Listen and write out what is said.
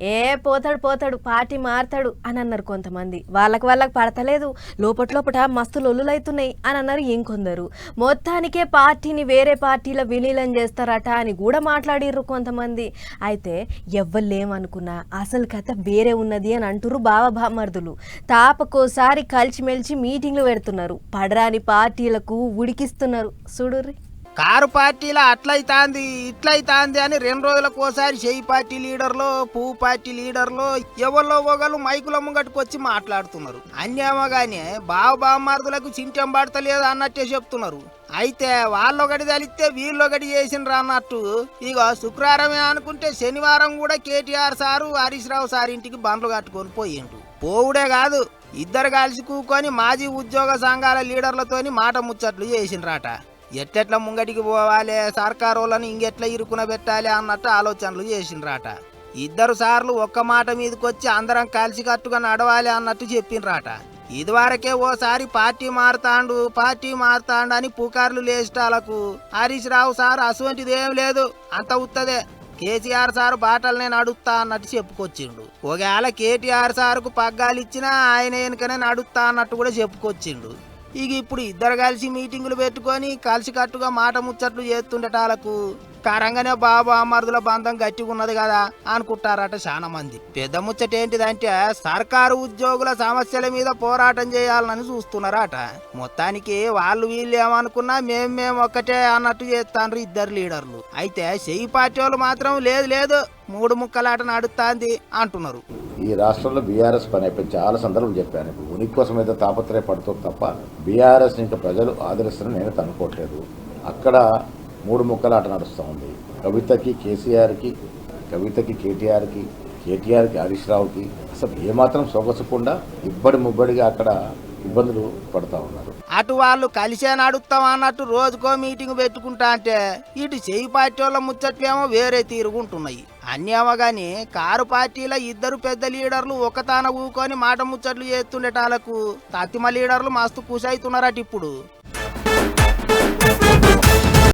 ఏ పోతాడు పోతాడు పార్టీ మారతాడు అని అన్నారు కొంతమంది. వాళ్ళకి వాళ్ళకి పడతలేదు. లోపట లోపట మస్తు లొల్లులైతున్నాయి అని అన్నారు ఇంకొందరు. మొత్తానికే పార్టీని వేరే పార్టీలో విలీనం చేస్తారట అని కూడా మాట్లాడిర్రు కొంతమంది. అయితే ఎవ్వలేమనుకున్నా అసలు కథ వేరే ఉన్నది అని అంటుర్రు బావ బామర్దులు. తాపకోసారి కలిసిమెలిసి మీటింగ్లు పెడుతున్నారు. పడరాని పార్టీలకు ఉడికిస్తున్నారు. చూడుర్రీ. కారు పార్టీలో అట్లయితాంది ఇట్లయితాంది అని రెండు రోజులకోసారి చేయి పార్టీ లీడర్లో పువ్వు పార్టీ లీడర్లో ఎవరిలో ఒకళ్ళు మైకుల ముంగట్టుకొచ్చి మాట్లాడుతున్నారు. అన్నేమో గానీ బావ బామ్మార్దులకు చింటం పడతలేదు అన్నట్టే చెప్తున్నారు. అయితే వాళ్ళొకటి తలిస్తే వీళ్ళొకటి చేసిండ్రు అన్నట్టు. ఇక శుక్రవారమే అనుకుంటే శనివారం కూడా KTR sir Harish Rao sir ఇంటికి బండ్లు కట్టుకొని పోయిండు పోవుడే కాదు ఇద్దరు కలిసి కూకొని మాజీ ఉద్యోగ సంఘాల లీడర్లతోని మాట ముచ్చట్లు చేసిండ్రాట. ఎట్టెట్లా ముంగటికి పోవాలి? సర్కారు వాళ్ళని ఇంకెట్లా ఇరుకున పెట్టాలి అన్నట్టు ఆలోచనలు చేసిండ్రాట. ఇద్దరు సార్లు ఒక్క మాట మీదకొచ్చి అందరం కలిసికట్టుగా నడవాలి అన్నట్టు చెప్పిండ్రాట. ఇదివరకే ఓసారి పార్టీ మారుతాండు పార్టీ మారుతాండు అని పుకార్లు లేచిటాలకు హరీష్ రావు సార్ అటువంటిది ఏం లేదు అంత ఉత్తదే. కేసీఆర్ సార్ నేను అడుగుతా అన్నట్టు చెప్పుకొచ్చిండు. ఒకవేళ కేటీఆర్ సార్కు పగ్గాలు ఇచ్చినా ఆయన వెనుకనే నడుస్తా అన్నట్టు కూడా చెప్పుకొచ్చిండు. ఇక ఇప్పుడు ఇద్దరు కలిసి మీటింగులు పెట్టుకొని కలిసి కట్టుగా మాట ముచ్చట్లు చేస్తుండటాలకు కరంగానే బాబు మరుదుల బంధం గట్టిగా ఉన్నది కదా అనుకుంటారట చాలా మంది. పెద్ద ముచ్చట ఏంటిదంటే సర్కారు ఉద్యోగుల సమస్యల మీద పోరాటం చేయాలని చూస్తున్నారట. మొత్తానికి వాళ్ళు వీళ్ళు ఏమనుకున్నా మేము మేము ఒక్కటే అన్నట్టు చేస్తాండ్రు ఇద్దరు లీడర్లు. అయితే చెయ్యి పార్టీ వాళ్ళు మాత్రం లేదు లేదు మూడు ముక్కలాట నడుస్తాంది అంటున్నారు. ఈ రాష్ట్రంలో బీఆర్ఎస్ పని అయిపోయింది. చాలా సందర్భం చెప్పాను. ఇప్పుడు ఉనికి కోసం అయితే తాపత్రయపడుతుంది తప్ప బీఆర్ఎస్ ఇంకా ప్రజలు ఆదరిస్తారని నేను అనుకోవట్లేదు అక్కడ మూడు ముక్కలు ఆట నడుస్తూ ఉంది. కవితకి కేసీఆర్కి కవితకి కేటీఆర్కి కేటీఆర్కి హరీష్ రావుకి అసలు ఏమాత్రం సొగసకుండా ఇబ్బడి ముబ్బడిగా అక్కడ ఇబ్బందులు పడతా ఉన్నారు. అటు వాళ్ళు కలిసే నడుస్తాం అన్నట్టు రోజుకో మీటింగ్ పెట్టుకుంటా అంటే ఇటు చేయి పార్టీ వాళ్ళ ముచ్చట్లేమో వేరే తీరుగుంటున్నాయి అన్నీ గాని కారు పార్టీల ఇద్దరు పెద్ద లీడర్లు ఒకతాన ఊకొని మాట ముచ్చట్లు చేస్తుండేటాలకు తత్తిమ లీడర్లు మస్తు కుషైతున్నారట ఇప్పుడు.